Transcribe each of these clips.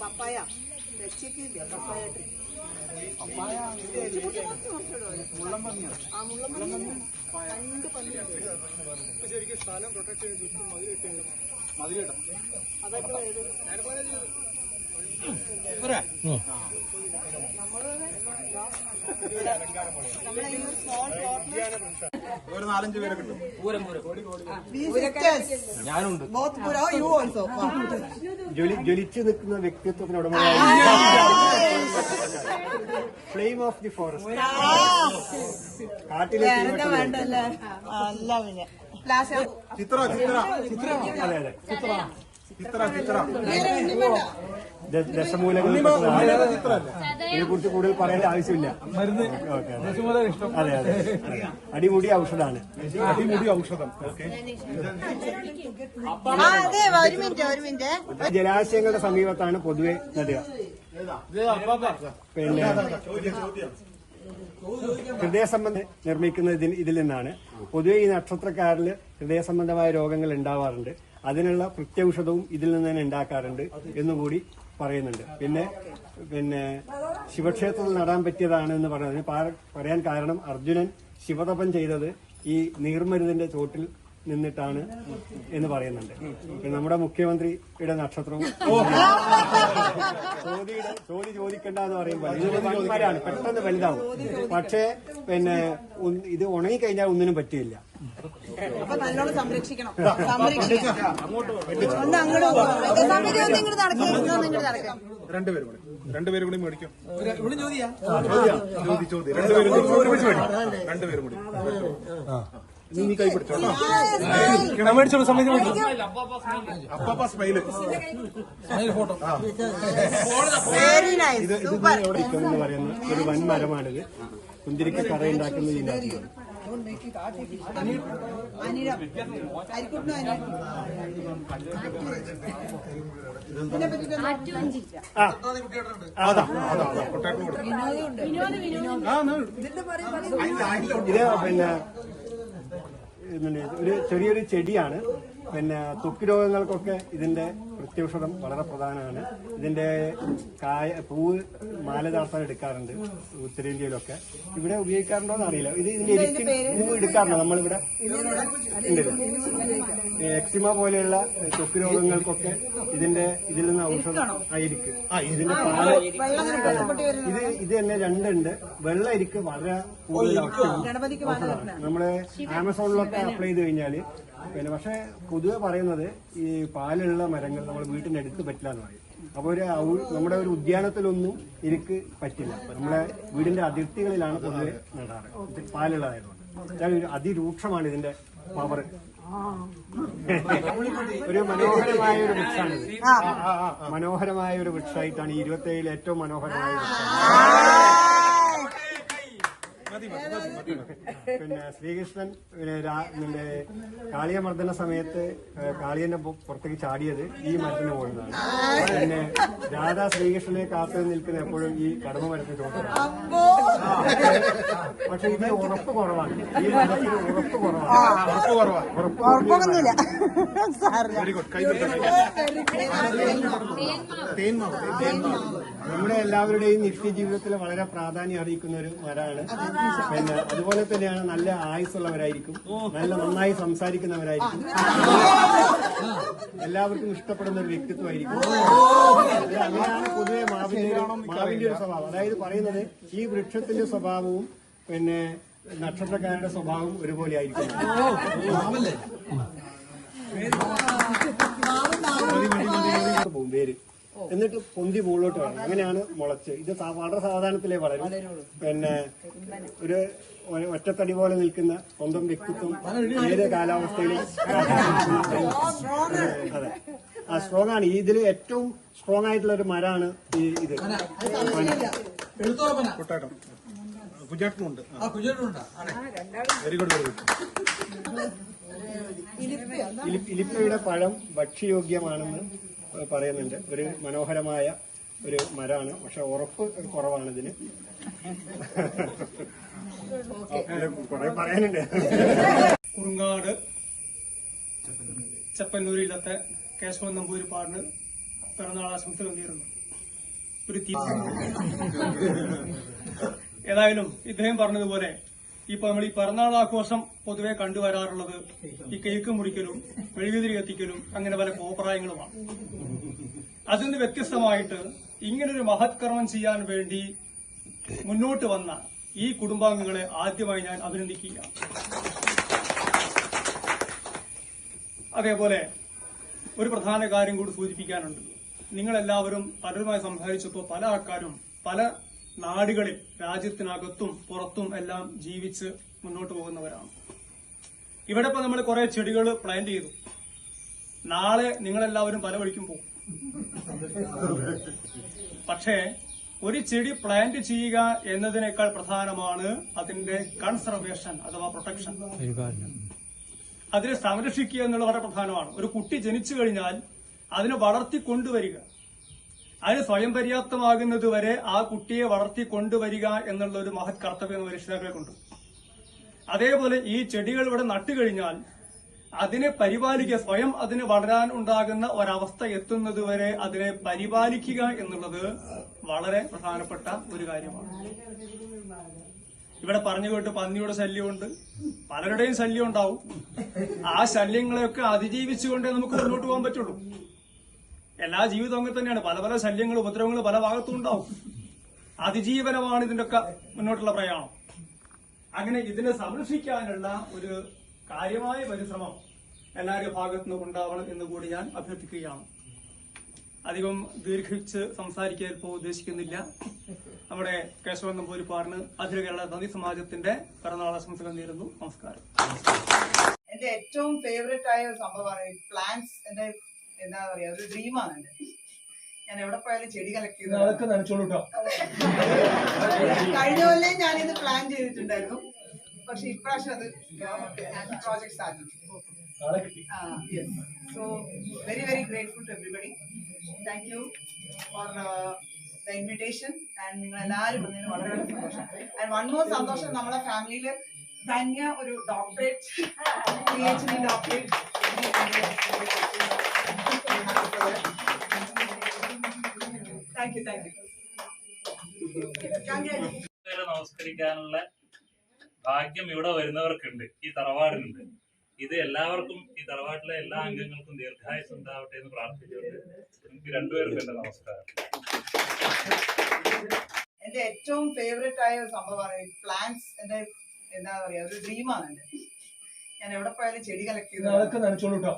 പപ്പായ. രക്ഷിക്കില്ല പപ്പായ tree ആ മുള്ളമ്പന്നി രണ്ട് പന്നി. ശരിക്കും സ്ഥലം പ്രൊട്ടക്ട് ചെയ്ത് മതിലിട്ടുണ്ട് മതിലിട്ട് മതിലിടം. അതൊക്കെ ഒരു നാലഞ്ച് പേരെ കിട്ടും. ഞാനുണ്ട്. ജ്വലിച്ചു നിൽക്കുന്ന വ്യക്തിത്വത്തിന് ഉടമയായ ഫ്ലെയിം ഓഫ് ദി ഫോറസ്റ്റ് കാട്ടിലെ ചിത്ര ചിത്ര ചിത്ര. അതെ അതെ. ചിത്ര ചിത്ര. ദ- ദശമൂലങ്ങൾ ഇതിനെ കുറിച്ച് കൂടുതൽ പറയേണ്ട ആവശ്യമില്ല. ഓക്കെ, അതെ അതെ അതെ. അടിമുടി ഔഷധമാണ് അടിമുടി ഔഷധം. ജലാശയങ്ങളുടെ സമീപത്താണ് പൊതുവെ നടുക പിന്നെ ഹൃദയ സംബന്ധം നിർമ്മിക്കുന്നത് ഇതിൽ ഇതിൽ നിന്നാണ്. പൊതുവെ ഈ നക്ഷത്രക്കാരിൽ ഹൃദയ സംബന്ധമായ രോഗങ്ങൾ ഉണ്ടാവാറുണ്ട്. അതിനുള്ള പ്രത്യൗഷധവും ഇതിൽ നിന്ന് തന്നെ ഉണ്ടാക്കാറുണ്ട് എന്നുകൂടി പറയുന്നുണ്ട്. പിന്നെ പിന്നെ ശിവക്ഷേത്രത്തിൽ നടാൻ പറ്റിയതാണ് എന്ന് പറയുന്നത്. പറയാൻ കാരണം അർജുനൻ ശിവതപം ചെയ്തത് ഈ നീർമരുതിന്റെ ചോട്ടിൽ നിന്നിട്ടാണ് എന്ന് പറയുന്നുണ്ട്. പിന്നെ നമ്മുടെ മുഖ്യമന്ത്രിയുടെ നക്ഷത്രവും ചോദിയുടെ ചോദ്യം ചോദിക്കണ്ട എന്ന് പറയുമ്പോൾ ഇതൊരു പെട്ടെന്ന് വലുതാവും. പക്ഷേ പിന്നെ ഇത് ഉണങ്ങി കഴിഞ്ഞാൽ ഒന്നിനും പറ്റില്ല നല്ലോണം സംരക്ഷിക്കണം. രണ്ടുപേരും കൂടി. രണ്ടുപേരും കൂടി മേടിക്കും. ചോദ്യം? രണ്ടുപേരും കൂടി. നീ നീ കൈ പിടിച്ചോ മേടിച്ചോളൂ സമയത്ത് അപ്പാപ്പ സ്മൈൽ വെരി നൈസ് ഇത് ഇത് ഇവിടെ ഇരിക്കുമെന്ന് പറയുന്ന ഒരു വൻ മരമാണിത്. കുന്തിരിക്ക കറ ഉണ്ടാക്കുന്ന ഇതിനകത്ത് എന്നാ ഇത് പിന്നെ ഒരു ചെറിയൊരു ചെടിയാണ്. പിന്നെ ത്വക്ക് രോഗങ്ങൾക്കൊക്കെ ഇതിന്റെ പ്രത്യൗഷധം വളരെ പ്രധാനമാണ്. ഇതിന്റെ കായ പൂവ് മാല ചാർത്താൻ എടുക്കാറുണ്ട് ഉത്തരേന്ത്യയിലൊക്കെ. ഇവിടെ ഉപയോഗിക്കാറുണ്ടോ എന്ന് അറിയില്ല ഇത് ഇതിന്റെ എരിക്കിൻ പൂവ് എടുക്കാറുണ്ടോ നമ്മളിവിടെ എക്സിമ പോലെയുള്ള തൊക്ക് രോഗങ്ങൾക്കൊക്കെ ഇതിന്റെ ഇതിൽ നിന്ന് ഔഷധം ആയിരിക്കും. ആ ഇതിന്റെ പാല ഇത് ഇത് തന്നെ രണ്ടുണ്ട്. വെള്ള അരിക്ക് വളരെ കൂടുതൽ നമ്മൾ ആമസോണിലൊക്കെ അപ്ലൈ ചെയ്ത് കഴിഞ്ഞാൽ പിന്നെ പക്ഷെ പൊതുവെ പറയുന്നത് ഈ പാലുള്ള മരങ്ങൾ നമ്മൾ വീട്ടിന്റെ അടുത്ത് പറ്റില്ല എന്ന് പറയും. അപ്പൊ ഒരു നമ്മുടെ ഒരു ഉദ്യാനത്തിലൊന്നും എനിക്ക് പറ്റില്ല. നമ്മുടെ വീടിന്റെ അതിർത്തികളിലാണ് പൊതുവെ നടാറ്. പാലുള്ളതായതുകൊണ്ട്. ഒരു അതിരൂക്ഷമാണ് ഇതിന്റെ പവർ ഒരു മനോഹരമായ ഒരു വൃക്ഷമാണ് മനോഹരമായ ഒരു വൃക്ഷമായിട്ടാണ് ഇരുപത്തേഴിൽ ഏറ്റവും മനോഹരമായ വൃക്ഷം. പിന്നെ ശ്രീകൃഷ്ണൻ പിന്നെ കാളിയമർദ്ദന സമയത്ത് കാളിയനെ പുറത്തേക്ക് ചാടിയത് ഈ മരത്തിന് പോകുന്നതാണ് പിന്നെ രാധാ ശ്രീകൃഷ്ണനെ കാത്തു നിൽക്കുന്ന എപ്പോഴും ഈ കടമ മരത്തിന് ചോദിച്ചതാണ് പക്ഷെ ഇത് ഉറപ്പ് കുറവാണ്. ഈ ഉറപ്പ് കുറവാണ്. ഉറപ്പ് കുറവാ ഉറപ്പ് ഉറപ്പൊന്നുമില്ല. വെരി ഗുഡ് തേന്മാവ് നമ്മുടെ എല്ലാവരുടെയും നിത്യജീവിതത്തിൽ വളരെ പ്രാധാന്യം അറിയിക്കുന്ന ഒരു മരമാണ് പിന്നെ അതുപോലെ തന്നെയാണ് നല്ല ആയുസ്സുള്ളവരായിരിക്കും. നല്ല നന്നായി സംസാരിക്കുന്നവരായിരിക്കും. എല്ലാവർക്കും ഇഷ്ടപ്പെടുന്ന ഒരു വ്യക്തിത്വമായിരിക്കും. അങ്ങനെയാണ് പൊതുവെ മാവിന്റെ ഒരു- മാവിന്റെ ഒരു സ്വഭാവം. അതായത് പറയുന്നത് ഈ വൃക്ഷത്തിന്റെ സ്വഭാവവും പിന്നെ നക്ഷത്രക്കാരുടെ സ്വഭാവം ഒരുപോലെ ആയിരിക്കും. പോകും വേര് എന്നിട്ട് പൊന്തി മുകളിലോട്ട് വരണം. അങ്ങനെയാണ് മുളച്ച്. ഇത് വളരെ സാധാരണത്തിലേ വളരും. പിന്നെ ഒരു ഒറ്റത്തടി പോലെ നിൽക്കുന്ന സ്വന്തം വ്യക്തിത്വം ഏത് കാലാവസ്ഥയിലും അതെ. ആ സ്ട്രോങ് ആണ് ഇതിൽ ഏറ്റവും സ്ട്രോങ് ആയിട്ടുള്ള ഒരു മരമാണ് ഈ ഇത് പൊട്ടാറ്റോ കുജാട്ടിനുണ്ട് വെരി ഗുഡ് വെരി ഗുഡ് ഇലി- ഇലിപ്പയുടെ പഴം ഭക്ഷ്യയോഗ്യമാണെന്ന് പറയുന്നുണ്ട്. ഒരു മനോഹരമായ ഒരു മരമാണ് പക്ഷെ ഉറപ്പ് കുറവാണ് ഇതിന്. കുറെ പറയാനുണ്ട്. കുറുങ്ങാട് ചെപ്പന്നൂരിലത്തെ കേശവൻ നമ്പൂരിപ്പാടിന് പിറന്നാൾ ആശംസകൾ നേരുന്നു. ഒരു തീ ഏതായാലും ഇദ്ദേഹം പറഞ്ഞതുപോലെ ഇപ്പൊ നമ്മൾ ഈ പിറന്നാൾ ആഘോഷം പൊതുവെ കണ്ടുവരാറുള്ളത് ഈ കേക്ക് മുറിക്കലും മെഴുകുതിരി കത്തിക്കലും അങ്ങനെ പല കോപ്രായങ്ങളുമാണ് അതിൽ നിന്ന് വ്യത്യസ്തമായിട്ട് ഇങ്ങനൊരു മഹത്കർമ്മം ചെയ്യാൻ വേണ്ടി മുന്നോട്ട് വന്ന ഈ കുടുംബാംഗങ്ങളെ ആദ്യമായി ഞാൻ അഭിനന്ദിക്കുക അതേപോലെ ഒരു പ്രധാന കാര്യം കൂടി സൂചിപ്പിക്കാനുണ്ട്. നിങ്ങളെല്ലാവരും പലരുമായി സംസാരിച്ചപ്പോൾ പല ആൾക്കാരും പല നാടുകളിൽ രാജ്യത്തിനകത്തും പുറത്തും എല്ലാം ജീവിച്ച് മുന്നോട്ട് പോകുന്നവരാണ്. ഇവിടെ ഇപ്പൊ നമ്മൾ കുറെ ചെടികൾ പ്ലാന്റ് ചെയ്തു. നാളെ നിങ്ങളെല്ലാവരും പല വഴിക്കും പോകും. പക്ഷേ ഒരു ചെടി പ്ലാന്റ് ചെയ്യുക എന്നതിനേക്കാൾ പ്രധാനമാണ് അതിന്റെ കൺസർവേഷൻ അഥവാ പ്രൊട്ടക്ഷൻ അതിനെ സംരക്ഷിക്കുക എന്നുള്ളത് വളരെ പ്രധാനമാണ്. ഒരു കുട്ടി ജനിച്ചു കഴിഞ്ഞാൽ അതിനെ വളർത്തി കൊണ്ടുവരിക അതിന് സ്വയം പര്യാപ്തമാകുന്നത് വരെ ആ കുട്ടിയെ വളർത്തി കൊണ്ടുവരിക എന്നുള്ള ഒരു മഹത് കർത്തവ്യം രക്ഷിതാക്കൾക്കുണ്ട് അതേപോലെ ഈ ചെടികൾ ഇവിടെ നട്ടുകഴിഞ്ഞാൽ അതിനെ പരിപാലിക്കുക സ്വയം അതിന് വളരാൻ ഉണ്ടാകുന്ന ഒരവസ്ഥ എത്തുന്നത് വരെ അതിനെ പരിപാലിക്കുക എന്നുള്ളത് വളരെ പ്രധാനപ്പെട്ട ഒരു കാര്യമാണ്. ഇവിടെ പറഞ്ഞു കേട്ട് പന്നിയുടെ ശല്യമുണ്ട്. പലരുടെയും ശല്യം ഉണ്ടാവും. ആ ശല്യങ്ങളെയൊക്കെ അതിജീവിച്ചുകൊണ്ടേ നമുക്ക് മുന്നോട്ട് പോകാൻ പറ്റുള്ളൂ. എല്ലാ ജീവിതവും അങ്ങനെ തന്നെയാണ്. പല പല ശല്യങ്ങളും ഉപദ്രവങ്ങളും പല ഭാഗത്തും ഉണ്ടാവും. അതിജീവനമാണ് ഇതിന്റെയൊക്കെ മുന്നോട്ടുള്ള പ്രയാണം. അങ്ങനെ ഇതിനെ സംരക്ഷിക്കാനുള്ള ഒരു കാര്യമായ പരിശ്രമം എല്ലാവരുടെ ഭാഗത്തു നിന്നും ഉണ്ടാവണം എന്ന് കൂടി ഞാൻ അഭ്യർത്ഥിക്കുകയാണ്. അധികം ദീർഘിച്ച് സംസാരിക്കാൻ ഇപ്പോൾ ഉദ്ദേശിക്കുന്നില്ല. നമ്മുടെ കേശവൻ നമ്പൂരിപ്പാറിന് അഖില കേരള നദി സമാജത്തിന്റെ പിറന്നാൾ ആശംസകൾ നേരുന്നു. നമസ്കാരം. എന്റെ ഏറ്റവും ഫേവറേറ്റ് ആയ ഒരു സംഭവമാണ് പ്ലാന്റ്സ് എന്റെ എന്താ പറയാ ഒരു ഡ്രീമാണ് എന്റെ ഞാൻ എവിടെ പോയാലും ചെടി കളക്ട് ചെയ്ത് അതൊക്കെ നനച്ചോളൂ കേട്ടോ കഴിഞ്ഞ കൊല്ലം ഞാനിത് പ്ലാൻ ചെയ്തിട്ടുണ്ടായിരുന്നു. പക്ഷെ ഇപ്രാവശ്യം അത് പ്രോജക്ട് കിട്ടി. So very very grateful to everybody thank you for the invitation and നിങ്ങൾ എല്ലാവരും വന്നതിന് വളരെ വളരെ സന്തോഷം. ആൻഡ് വൺ മോർ സന്തോഷം നമ്മുടെ ഫാമിലിയിൽ ധന്യ ഒരു doctorate P H D doctorate thank you thank you നമസ്കരിക്കാനുള്ള ഭാഗ്യം ഇവിടെ വരുന്നവർക്കുണ്ട് ഈ തറവാടിനുണ്ട്. ഇത് എല്ലാവർക്കും ഈ തറവാട്ടിലെ എല്ലാ അംഗങ്ങൾക്കും ദീർഘായുസ് ഉണ്ടാവട്ടെ എന്ന് പ്രാർത്ഥിച്ചുകൊണ്ട് എനിക്ക് രണ്ടുപേർക്കും എന്റെ നമസ്കാരം. എന്റെ ഏറ്റവും ഫേവറേറ്റ് ആയ ഒരു സംഭവമാണ് പ്ലാന്റ്സ് എന്റെ എന്താ പറയാ ഒരു ഡ്രീമാണ് എന്റെ ഞാൻ എവിടെ പോയാലും ചെടി കളക്ട് കേട്ടോ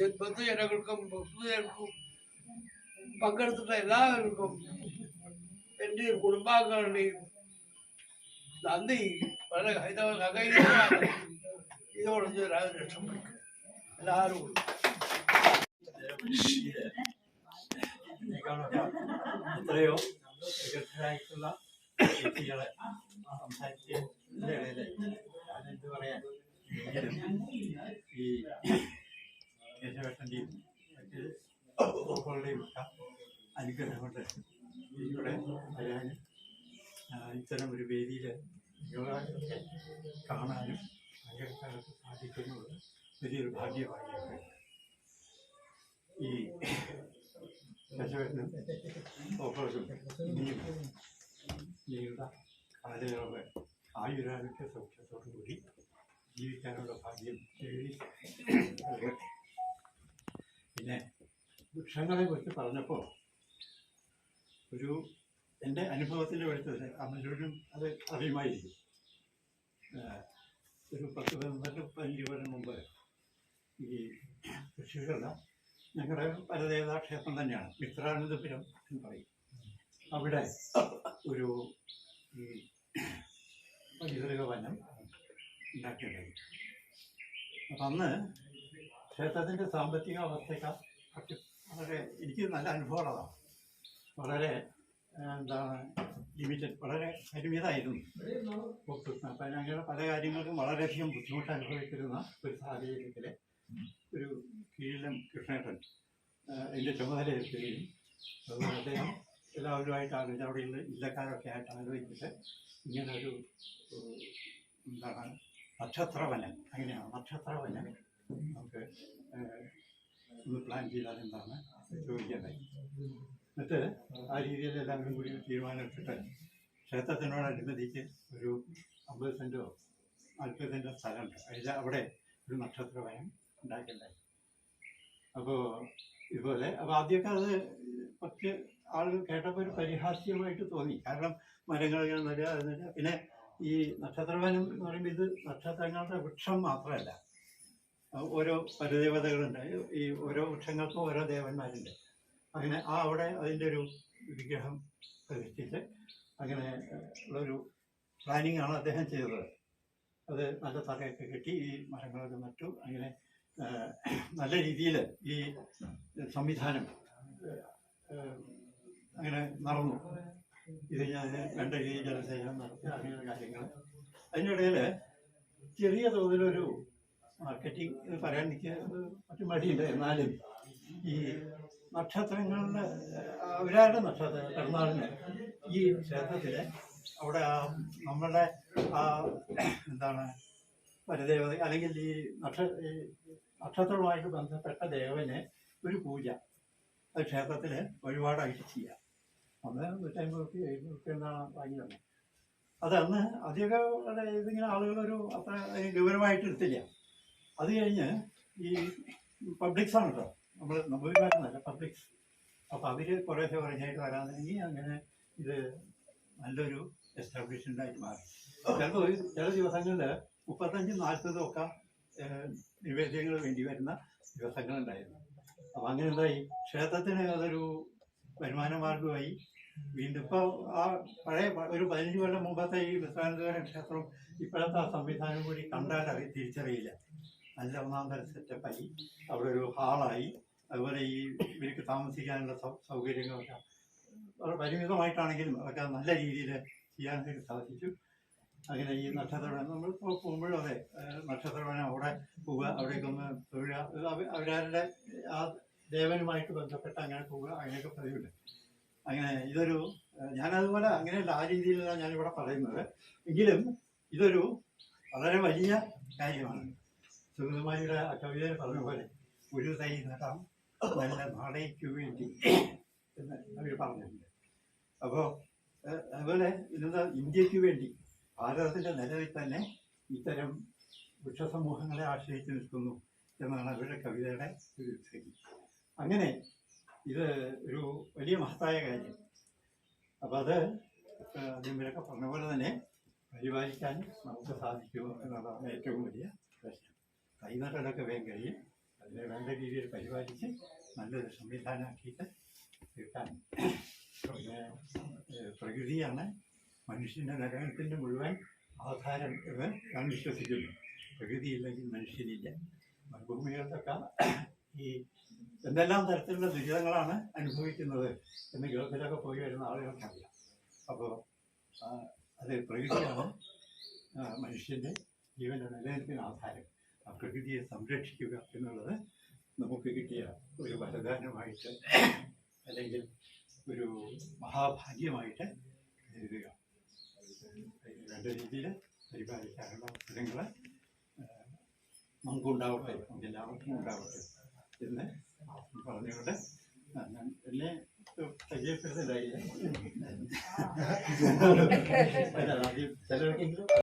ബന്ധുജനങ്ങൾക്കും ബന്ധുജനങ്ങൾക്കും പങ്കെടുത്തിട്ട എല്ലാവർക്കും എന്റെ കുടുംബാംഗങ്ങളുടെയും നന്ദി. വളരെ ഹൈതവ ഇതോടൊന്ന് രാവിലെ രക്ഷപ്പെട്ടു എല്ലാവരും എത്രയോ വിദഗ്ധരായിട്ടുള്ള വ്യക്തികളെ സംസാരിച്ചതിന്റെ ഇടയിൽ ഞാനെന്ത് പറയാൻ എങ്കിലും ഈ കേശവേട്ടന്റെയും മറ്റ് സുഹൃത്തുക്കളുടെയും ഒക്കെ അനുഗ്രഹം കൊണ്ട് ഇവിടെ വരാനും ആ, ഇത്തരം ഒരു വേദിയിൽ യോഗയൊക്കെ കാണാനും സാധിക്കുന്നത് വലിയൊരു ഭാഗ്യമായി ഈ ശശിവേട്ടനും ഓഫേഴ്സും നീണ്ട കാലയളവ് ആയുരാരോഗ്യ കൂടി ജീവിക്കാനുള്ള ഭാഗ്യം. പിന്നെ വൃക്ഷങ്ങളെ കുറിച്ച് പറഞ്ഞപ്പോൾ ഒരു എന്റെ അനുഭവത്തിന്റെ വെളിച്ചത്തിൽ അമ്മയോടും അത് അറിയുമായിരിക്കും ഒരു പത്ത് പന്ത്രണ്ട് പതിനഞ്ച് കൊല്ലം മുമ്പ് ഈ തൃശ്ശൂരല്ല ഞങ്ങളുടെ പരദേവതാ ക്ഷേത്രം തന്നെയാണ്. മിത്രാനന്ദപുരം എന്ന് പറയും. അവിടെ ഒരു ഈ പൈതൃക വനം ഉണ്ടാക്കിയിട്ടുണ്ടായി അപ്പം അന്ന് ക്ഷേത്രത്തിന്റെ സാമ്പത്തിക അവസ്ഥയ്ക്ക് വളരെ എനിക്ക് നല്ല അനുഭവമുള്ളതാണ്. വളരെ എന്താണ് ലിമിറ്റഡ് വളരെ പരിമിതമായിരുന്നു. അപ്പം ഞങ്ങളുടെ പല കാര്യങ്ങൾക്കും വളരെയധികം ബുദ്ധിമുട്ട് അനുഭവിച്ചിരുന്ന ഒരു സാഹചര്യത്തിൽ ഒരു കീഴിലും കൃഷ്ണേട്ടൻ എന്റെ ചുമതല ഏൽപ്പിക്കുകയും അതുപോലെ അദ്ദേഹം എല്ലാവരുമായിട്ട് ആലോചിച്ച് ഇന്ന് ഇല്ലക്കാരൊക്കെ ആയിട്ട് ആലോചിച്ചിട്ട് ഇങ്ങനെ ഒരു ഏഹ്, എന്താണ് നക്ഷത്രവനം അങ്ങനെയാണ് നക്ഷത്രവനം നമുക്ക് ഒന്ന് പ്ലാൻ ചെയ്താൽ എന്താണ് ചോദിക്കണ്ടായി എന്നിട്ട് ആ രീതിയിൽ എല്ലാവരും കൂടി തീരുമാനമെടുത്തിട്ട് ക്ഷേത്രത്തിനോടനുബന്ധിച്ച് ഒരു അമ്പത് സെന്റോ നാൽപ്പത് സെന്റോ സ്ഥലമുണ്ട്. അതിൽ അവിടെ ഒരു നക്ഷത്ര ഉണ്ടാക്കിണ്ടായി അപ്പോൾ ഇതുപോലെ അപ്പോൾ ആദ്യമൊക്കെ അത് കുറച്ച് ആളുകൾ കേട്ടപ്പോൾ ഒരു പരിഹാസ്യമായിട്ട് തോന്നി. കാരണം മരങ്ങൾ ഇങ്ങനെ നടുക പിന്നെ ഈ നക്ഷത്രവനം എന്ന് പറയുമ്പോൾ ഇത് നക്ഷത്രങ്ങളുടെ വൃക്ഷം മാത്രമല്ല. ഓരോ പരദേവതകളുണ്ട്. ഈ ഓരോ വൃക്ഷങ്ങൾക്കും ഓരോ ദേവന്മാരുണ്ട്. അങ്ങനെ ആ അവിടെ അതിന്റെ ഒരു വിഗ്രഹം പ്രതിഷ്ഠിച്ച് അങ്ങനെ ഉള്ളൊരു പ്ലാനിങ് ആണ് അദ്ദേഹം ചെയ്തത്. അത് നല്ല തറയൊക്കെ കെട്ടി ഈ മരങ്ങളൊക്കെ നട്ടു. അങ്ങനെ നല്ല രീതിയിൽ ഈ സംവിധാനം അങ്ങനെ നടന്നു. ഇത് ഞാൻ വേണ്ട രീതിയിൽ ജലസേചനം നടത്തി അങ്ങനെയുള്ള കാര്യങ്ങൾ അതിനിടയിൽ ചെറിയ തോതിലൊരു മാർക്കറ്റിംഗ് പറയാൻ എനിക്ക് മറ്റു മടിയില്ല. എന്നാലും ഈ നക്ഷത്രങ്ങളുടെ അവരാരുടെ നക്ഷത്രം പിറന്നാളിന് ഈ ക്ഷേത്രത്തിൽ അവിടെ നമ്മളുടെ ആ എന്താണ് പരദേവത അല്ലെങ്കിൽ ഈ നക്ഷ നക്ഷത്രവുമായിട്ട് ബന്ധപ്പെട്ട ദേവന് ഒരു പൂജ. അത് ക്ഷേത്രത്തിൽ വഴിപാടായിട്ട് ചെയ്യാം. അന്ന് നൂറ്റമ്പത് റുപ്യ എഴുപത് റുപ്യ എന്നാണ് വാങ്ങി തന്നെ അത് അന്ന് അധികം ഇതിങ്ങനെ ആളുകളൊരു അത്ര ഗൗരവമായിട്ട് എടുത്തില്ല അത് കഴിഞ്ഞ് ഈ പബ്ലിക്സ് ആണ് കേട്ടോ നമ്മൾ നമ്പൂരിമാരെന്നല്ല പബ്ലിക്സ് അപ്പോൾ അവർ കുറേശ്ശെ കുറേശ്ശായിട്ട് വരാൻ തുടങ്ങി അങ്ങനെ ഇത് നല്ലൊരു എസ്റ്റാബ്ലിഷ്മെന്റ് ആയിട്ട് മാറി ചിലപ്പോൾ ചില ദിവസങ്ങളിൽ മുപ്പത്തഞ്ചും നാൽപ്പതും ഒക്കെ നിവേദ്യങ്ങൾ വേണ്ടി വരുന്ന ദിവസങ്ങളുണ്ടായിരുന്നു അപ്പം അങ്ങനെ എന്തായി ക്ഷേത്രത്തിന് അതൊരു വരുമാന മാർഗമായി. വീണ്ടും ഇപ്പോൾ ആ പഴയ ഒരു പതിനഞ്ച് കൊല്ലം മുമ്പത്തെ ഈ വിശ്രാന്തകര ക്ഷേത്രം ഇപ്പോഴത്തെ ആ സംവിധാനം കൂടി കണ്ടാൽ അറി തിരിച്ചറിയില്ല. നല്ല ഒന്നാം തരം സെറ്റപ്പായി അവിടെ ഒരു ഹാളായി. അതുപോലെ ഈ ഇവർക്ക് താമസിക്കാനുള്ള സൗകര്യങ്ങളൊക്കെ വളരെ പരിമിതമായിട്ടാണെങ്കിലും അതൊക്കെ നല്ല രീതിയിൽ ചെയ്യാനായിട്ട് സാധിച്ചു. അങ്ങനെ ഈ നക്ഷത്രവനം നമ്മൾ പോകുമ്പോഴും അതെ നക്ഷത്രവനം അവിടെ പോവുക അവിടേക്കൊന്ന് തൊഴുക ഇത് അവരവരുടെ ആ ദേവനുമായിട്ട് ബന്ധപ്പെട്ട് അങ്ങനെ പോവുക അങ്ങനെയൊക്കെ പതിവുണ്ട്. അങ്ങനെ ഇതൊരു ഞാനതുപോലെ അങ്ങനെയല്ല ആ രീതിയിലാണ് ഞാനിവിടെ പറയുന്നത്. എങ്കിലും ഇതൊരു വളരെ വലിയ കാര്യമാണ്. സുഗതമാരിയുടെ കവിതയിൽ പറഞ്ഞ പോലെ ഒരു തൈ നടാം നല്ല നാടേക്ക് വേണ്ടി എന്ന് അവർ പറഞ്ഞിട്ടുണ്ട്. അപ്പോൾ അതുപോലെ ഇന്നത്തെ ഇന്ത്യയ്ക്ക് വേണ്ടി ഭാരതത്തിന്റെ നിലവിൽ തന്നെ ഇത്തരം വൃക്ഷസമൂഹങ്ങളെ ആശ്രയിച്ച് നിൽക്കുന്നു എന്നാണ് അവരുടെ കവിതയുടെ ഒരു സ്ഥിതി അങ്ങനെ ഇത് ഒരു വലിയ മഹത്തായ കാര്യം. അപ്പം അത് നിങ്ങളൊക്കെ പറഞ്ഞ പോലെ തന്നെ പരിപാലിക്കാൻ നമുക്ക് സാധിക്കുമോ എന്നുള്ളതാണ് ഏറ്റവും വലിയ പ്രശ്നം. കൈനടലൊക്കെ വേഗം കഴിയും. അതിനെ വേണ്ട രീതിയിൽ പരിപാലിച്ച് നല്ലൊരു സംവിധാനമാക്കിയിട്ട് തീർക്കാൻ പിന്നെ പ്രകൃതിയാണ് മനുഷ്യന്റെ നിലനിൽപ്പിന്റെ മുഴുവൻ ആധാരം എന്ന് ഞാൻ വിശ്വസിക്കുന്നു. പ്രകൃതിയില്ലെങ്കിൽ മനുഷ്യനില്ല. മരുഭൂമികളിലൊക്കെ ഈ എന്തെല്ലാം തരത്തിലുള്ള ദുരിതങ്ങളാണ് അനുഭവിക്കുന്നത് എന്ന് ഗൾഫിലൊക്കെ പോയി വരുന്ന ആളുകൾക്കറിയാം. അപ്പോൾ അത് പ്രകൃതിയാണ് മനുഷ്യന്റെ ജീവന്റെ നിലനിൽപ്പിന് ആധാരം. പ്രകൃതിയെ സംരക്ഷിക്കുക എന്നുള്ളത് നമുക്ക് കിട്ടിയ ഒരു വരദാനമായിട്ട് അല്ലെങ്കിൽ ഒരു മഹാഭാഗ്യമായിട്ട് കരുതുക. വേണ്ട രീതിയിൽ പരിപാലിക്കാനുള്ള അവസരങ്ങൾ നമുക്കുണ്ടാവട്ടെ നമുക്ക് എല്ലാവർക്കും ഉണ്ടാവട്ടെ എന്ന് പറഞ്ഞുകൊണ്ട് ആ, എന്നെ പരിചയപ്പെടുന്നില്ല ആദ്യം ചിലർക്കെങ്കിലും